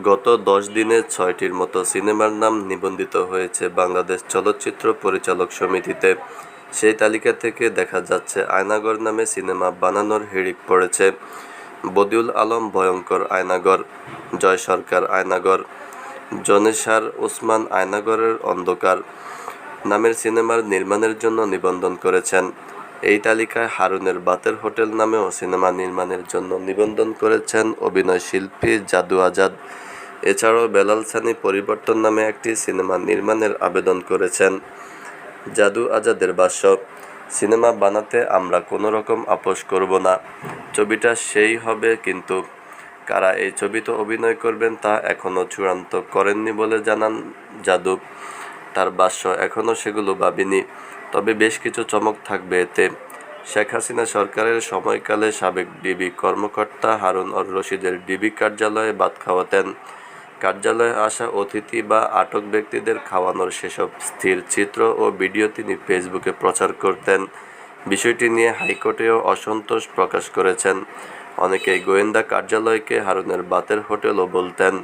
গত দশ দিনে ছয়টির মতো সিনেমার নাম নিবন্ধিত হয়েছে বাংলাদেশ চলচ্চিত্র পরিচালক সমিতিতে। সেই তালিকা থেকে দেখা যাচ্ছে, আয়নাগর নামে সিনেমা বানানোর হিড়িক পড়েছে। বদিউল আলম ভয়ঙ্কর আয়নাগর, জয় সরকার আয়নাগর জনেসার ওসমান আয়নাগরের অন্ধকার নামের সিনেমার নির্মাণের জন্য নিবন্ধন করেছেন। এই তালিকায় হারুনের বাতের হোটেল নামেও সিনেমা নির্মাণের জন্য নিবন্ধন করেছেন অভিনয় শিল্পী জাদু আজাদ। এছাড়াও বেলাল সানি পরিবর্তন নামে একটি সিনেমা নির্মাণের আবেদন করেছেন। জাদু আজাদের ভাষ্য, সিনেমা বানাতে আমরা কোনো রকম আপোষ করব না। ছবিটা সেই হবে কিন্তু কারা এই ছবিতে অভিনয় করবেন তা এখনও চূড়ান্ত করেননি বলে জানান জাদু। তার ভাষ্য এখনও সেগুলো ভাবিনি। তবে বেশ কিছু চমক থাকবে এতে। শেখ হাসিনা সরকারের সময়কালে সাবেক ডিবি কর্মকর্তা হারুন অর রশিদের ডিবি কার্যালয়ে ভাত খাওয়াতেন। কার্যালয়ে আসা অতিথি বা আটক ব্যক্তিদের খাওয়ানোর সেসব স্থির চিত্র ও ভিডিও তিনি ফেসবুকে প্রচার করতেন। বিষয়টি নিয়ে হাইকোর্টেও অসন্তোষ প্রকাশ করেছেন। অনেকেই গোয়েন্দা কার্যালয়কে হারুনের বাতের হোটেলও বলতেন।